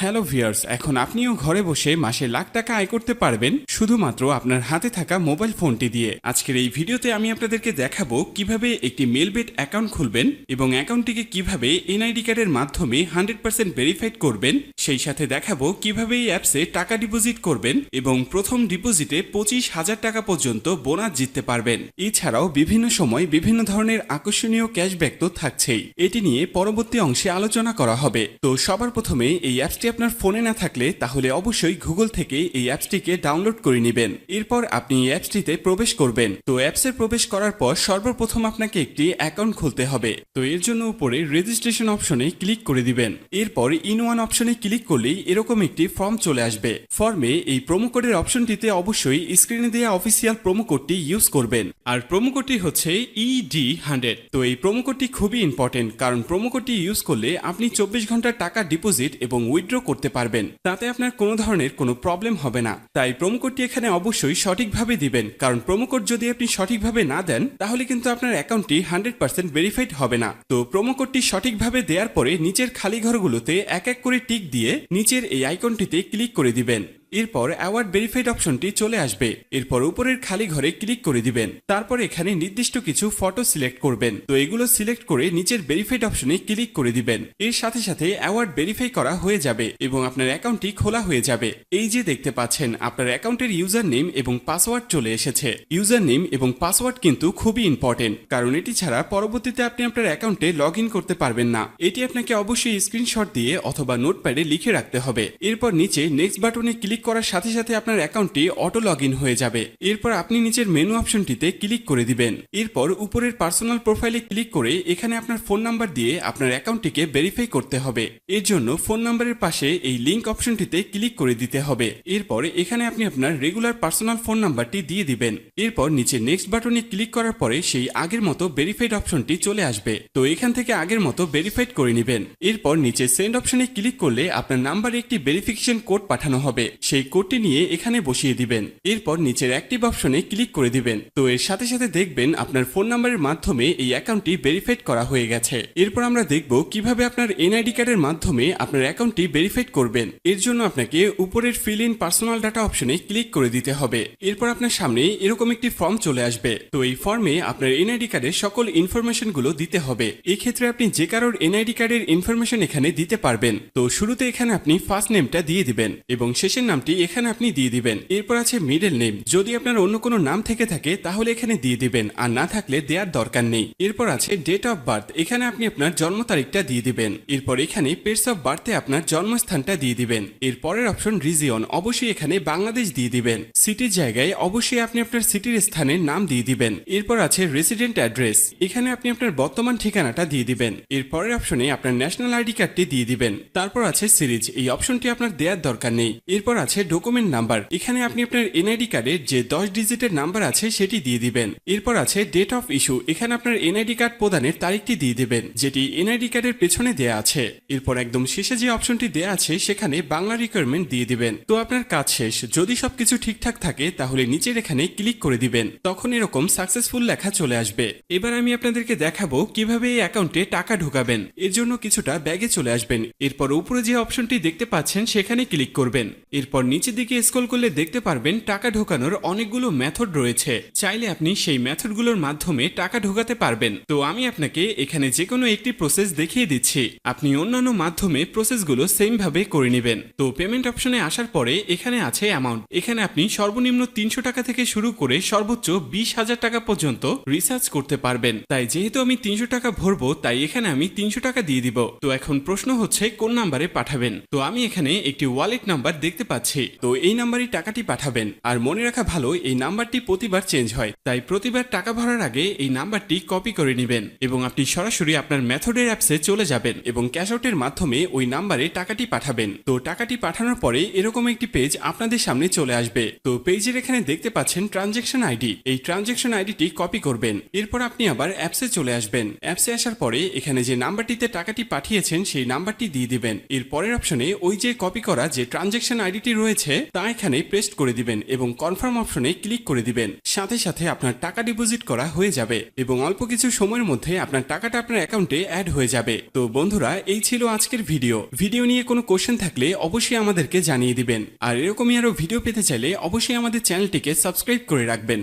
Hello viewers এখন আপনিও ঘরে বসে মাসে লাখ টাকা আয় করতে পারবেন শুধুমাত্র আপনার হাতে থাকা মোবাইল ফোনটি দিয়ে। আজকের এই ভিডিওতে আমি আপনাদেরকে দেখাবো কীভাবে একটি মেলবেট অ্যাকাউন্ট খুলবেন এবং অ্যাকাউন্টটিকে কীভাবে এনআইডি কার্ডের মাধ্যমে হান্ড্রেড পার্সেন্ট ভেরিফাইড করবেন সেই সাথে দেখাবো কীভাবে এই অ্যাপসে টাকা ডিপোজিট করবেন এবং প্রথম ডিপোজিটে পঁচিশ হাজার টাকা পর্যন্ত বোনাস জিততে পারবেন। এছাড়াও বিভিন্ন সময় বিভিন্ন ধরনের আকর্ষণীয় ক্যাশব্যাক তো থাকছেই। এটি নিয়ে পরবর্তী অংশে আলোচনা করা হবে। তো সবার প্রথমে এই অ্যাপসটি আপনার ফোনে না থাকলে তাহলে অবশ্যই গুগল থেকে এই অ্যাপসটিকে ডাউনলোড করে নেবেন। এরপর আপনি এই অ্যাপসটিতে প্রবেশ করবেন। তো অ্যাপসে প্রবেশ করার পর সর্বপ্রথম আপনাকে একটি অ্যাকাউন্ট খুলতে হবে। তো এর জন্য উপরে রেজিস্ট্রেশন অপশনে ক্লিক করে দিবেন। এরপর ইন ওয়ান অপশনে ক্লিক করলেই এরকম একটি ফর্ম চলে আসবে। ফর্মে এই প্রোমো কোডের অপশনটিতে অবশ্যই স্ক্রিনে দেওয়া অফিসিয়াল প্রোমো কোডটি ইউজ করবেন। আর প্রোমো কোডটি হচ্ছে ইডি হান্ড্রেড তো এই প্রোমো কোডটি খুবই ইম্পর্টেন্ট কারণ প্রোমো কোডটি ইউজ করলে আপনি চব্বিশ ঘণ্টার টাকা ডিপোজিট এবং উইথড্র করতে পারবেন। তাতে আপনার কোনো ধরনের কোনো প্রবলেম হবে না। তাই প্রোমো কোডটি এখানে অবশ্যই সঠিকভাবে দিবেন। কারণ প্রোমো কোড যদি আপনি সঠিকভাবে না দেন, তাহলে কিন্তু আপনার অ্যাকাউন্টটি হান্ড্রেড পার্সেন্ট ভেরিফাইড হবে না। তো প্রোমো কোডটি সঠিকভাবে দেওয়ার পরে নিচের খালি ঘরগুলোতে এক এক করে টিক দিয়ে নিচের এই আইকনটিতে ক্লিক করে দিবেন। এরপর অ্যাওয়ার্ড ভেরিফাইড অপশনটি চলে আসবে। এরপর উপরের খালি ঘরে ক্লিক করে দিবেন। তারপর এখানে নির্দিষ্ট কিছু ফটো সিলেক্ট করবেন। তো এগুলো সিলেক্ট করে নিচের ভেরিফাইড অপশনে ক্লিক করে দিবেন। এর সাথে সাথে অ্যাওয়ার্ড ভেরিফাই করা হয়ে যাবে এবং আপনার অ্যাকাউন্টটি খোলা হয়ে যাবে। এই যে দেখতে পাচ্ছেন, আপনার অ্যাকাউন্টের ইউজার নেম এবং পাসওয়ার্ড চলে এসেছে। ইউজার নেম এবং পাসওয়ার্ড কিন্তু খুবই ইম্পর্টেন্ট কারণ এটি ছাড়া পরবর্তীতে আপনি আপনার অ্যাকাউন্টে লগ করতে পারবেন না। এটি আপনাকে অবশ্যই স্ক্রিনশট দিয়ে অথবা নোটপ্যাডে লিখে রাখতে হবে। এরপর নিচে নেক্সট বাটনে ক্লিক করার সাথে সাথে আপনার অ্যাকাউন্টটি অটো লগ হয়ে যাবে। এরপর আপনি নিচের মেনু অপশনটিতে ক্লিক করে দিবেন। এরপর উপরের পার্সোনাল প্রোফাইলে ক্লিক করে এখানে আপনার ফোন নাম্বার দিয়ে আপনার অ্যাকাউন্টটিকে ভেরিফাই করতে হবে। এর জন্য ফোন নাম্বারের পাশে এই লিংক অপশনটিতে ক্লিক করে দিতে হবে। এরপর এখানে আপনি আপনার রেগুলার পার্সোনাল ফোন নাম্বারটি দিয়ে দিবেন। এরপর নিচে নেক্সট বাটনে ক্লিক করার পরে সেই আগের মতো ভেরিফাইড অপশনটি চলে আসবে। তো এখান থেকে আগের মতো ভেরিফাইড করে নেবেন। এরপর নিচে সেন্ড অপশনে ক্লিক করলে আপনার নাম্বারে একটি ভেরিফিকেশন কোড পাঠানো হবে। সেই কোডটি নিয়ে এখানে বসিয়ে দিবেন। এরপর নিচের অ্যাক্টিভ অপশনে ক্লিক করে দিবেন। তো এর সাথে সাথে দেখবেন আপনার ফোন নাম্বারের মাধ্যমে এই অ্যাকাউন্টটি ভেরিফাইড করা হয়ে গেছে। এরপর আমরা দেখব কীভাবে আপনার এনআইডি কার্ডের মাধ্যমে আপনার অ্যাকাউন্টটি ভেরিফাইড করবেন। এর জন্য আপনাকে উপরের ফিল ইন পার্সোনাল ডাটা অপশনে ক্লিক করে দিতে হবে। এরপর আপনার সামনে এরকম একটি ফর্ম চলে আসবে। তো এই ফর্মে আপনার এনআইডি কার্ডের সকল ইনফরমেশনগুলো দিতে হবে। এই ক্ষেত্রে আপনি যে কারোর এনআইডি কার্ডের ইনফরমেশন এখানে দিতে পারবেন। তো শুরুতে এখানে আপনি ফার্স্ট নেমটা দিয়ে দিবেন এবং শেষের নামটি এখানে আপনি দিয়ে দিবেন। এরপর আছে মিডল নেম যদি আপনার অন্য কোনো নাম থেকে থাকে, তাহলে এখানে দিয়ে দিবেন। আর না থাকলে দেওয়ার দরকার নেই। এরপর আছে ডেট অফ বার্থ এখানে আপনি আপনার জন্ম তারিখটা দিয়ে দিবেন। এরপর এখানে প্লেস অফ বার্থে আপনার জন্মস্থানটা দিয়ে দিবেন। এর পরের অপশন রিজিয়ন অবশ্যই এখানে বাংলাদেশ দিয়ে দিবেন। সিটির জায়গায় অবশ্যই আপনি আপনার সিটির স্থানের নাম দিয়ে দিবেন। এরপর আছে রেসিডেন্ট অ্যাড্রেস এখানে আপনি আপনার বর্তমান ঠিকানাটা দিয়ে দিবেন। এর পরের অপশনে আপনার ন্যাশনাল আইডি কার্ডটি দিয়ে দিবেন। তারপর আছে সিরিজ। এই অপশনটি আপনার দেওয়ার দরকার নেই। এরপর ডকুমেন্ট নাম্বার। এখানে আপনি আপনার এনআইডি কার্ডের যে দশ ডিজিটের নাম্বার আছে, সেটি দিয়ে দিবেন। এরপর আছে ডেট অফ ইস্যু এখানে আপনার এনআইডি কার্ড প্রদানের তারিখটি দিয়ে দিবেন, যেটি এনআইডি কার্ডের পেছনে দেয়া আছে। এরপর একদম শেষে যে অপশনটি দেয়া আছে, সেখানে বাংলা রিকোয়ারমেন্ট দিয়ে দিবেন। তো আপনার কাজ শেষ। যদি সবকিছু ঠিকঠাক থাকে, তাহলে নিচের এখানে ক্লিক করে দিবেন। তখন এরকম সাকসেসফুল লেখা চলে আসবে। এবার আমি আপনাদেরকে দেখাবো কীভাবে এই অ্যাকাউন্টে টাকা ঢোকাবেন। এর জন্য কিছুটা ব্যাগে চলে আসবেন। এরপর উপরে যে অপশনটি দেখতে পাচ্ছেন, সেখানে ক্লিক করবেন। এরপর নিচের দিকে স্ক্রল করলে দেখতে পারবেন টাকা ঢোকানোর অনেকগুলো মেথড রয়েছে। চাইলে আপনি সেই মেথডগুলোর মাধ্যমে টাকা ঢোকাতে পারবেন। তো আমি আপনাকে এখানে যে কোনো একটি প্রসেস দেখিয়ে দিচ্ছি। আপনি অন্যান্য মাধ্যমে প্রসেসগুলো সেম ভাবে করে নেবেন। তো পেমেন্ট অপশনে আসার পরে এখানে আছে অ্যামাউন্ট এখানে আপনি সর্বনিম্ন তিনশো টাকা থেকে শুরু করে সর্বোচ্চ বিশ হাজার টাকা পর্যন্ত রিসার্চ করতে পারবেন। তাই যেহেতু আমি তিনশো টাকা ভরবো, তাই এখানে আমি তিনশো টাকা দিয়ে দিব। তো এখন প্রশ্ন হচ্ছে কোন নাম্বারে পাঠাবেন? তো আমি এখানে একটি ওয়ালেট নাম্বার দেখতে পাচ্ছি। তো এই নাম্বারই টাকাটি পাঠাবেন। আর মনে রাখা ভালো, এই নাম্বারটি প্রতিবার চেঞ্জ হয়। তাই প্রতিবার টাকা ভরার আগে এই নাম্বারটি কপি করে নেবেন এবং আপনি সরাসরি আপনার মেথডের অ্যাপসে চলে যাবেন এবং ক্যাশ আউটের মাধ্যমে ওই নাম্বারে টাকাটি পাঠাবেন। তো টাকাটি পাঠানোর পরে এরকম একটি পেজ আপনাদের সামনে চলে আসবে। তো পেজের এখানে দেখতে পাচ্ছেন ট্রানজেকশন আইডি। এই ট্রানজেকশন আইডিটি কপি করবেন। এরপর আপনি আবার অ্যাপসে চলে আসবেন। অ্যাপসে আসার পরে এখানে যে নাম্বারটিতে টাকাটি পাঠিয়েছেন, সেই নাম্বারটি দিয়ে দিবেন। এর পরের অপশনে ওই যে কপি করা যে ট্রানজেকশন আইডিটি নাম্বারটি রয়েছে, তা এখানে পেস্ট করে দিবেন এবং কনফার্ম অপশনে ক্লিক করে দিবেন। সাথে সাথে আপনার টাকা ডিপোজিট করা হয়ে যাবে এবং অল্প কিছু সময়ের মধ্যে আপনার টাকাটা আপনার অ্যাকাউন্টে অ্যাড হয়ে যাবে। তো বন্ধুরা, এই ছিল আজকের ভিডিও। ভিডিও নিয়ে কোনো কোশ্চেন থাকলে অবশ্যই আমাদেরকে জানিয়ে দিবেন। আর এরকমই আরও ভিডিও পেতে চাইলে অবশ্যই আমাদের চ্যানেলটিকে সাবস্ক্রাইব করে রাখবেন।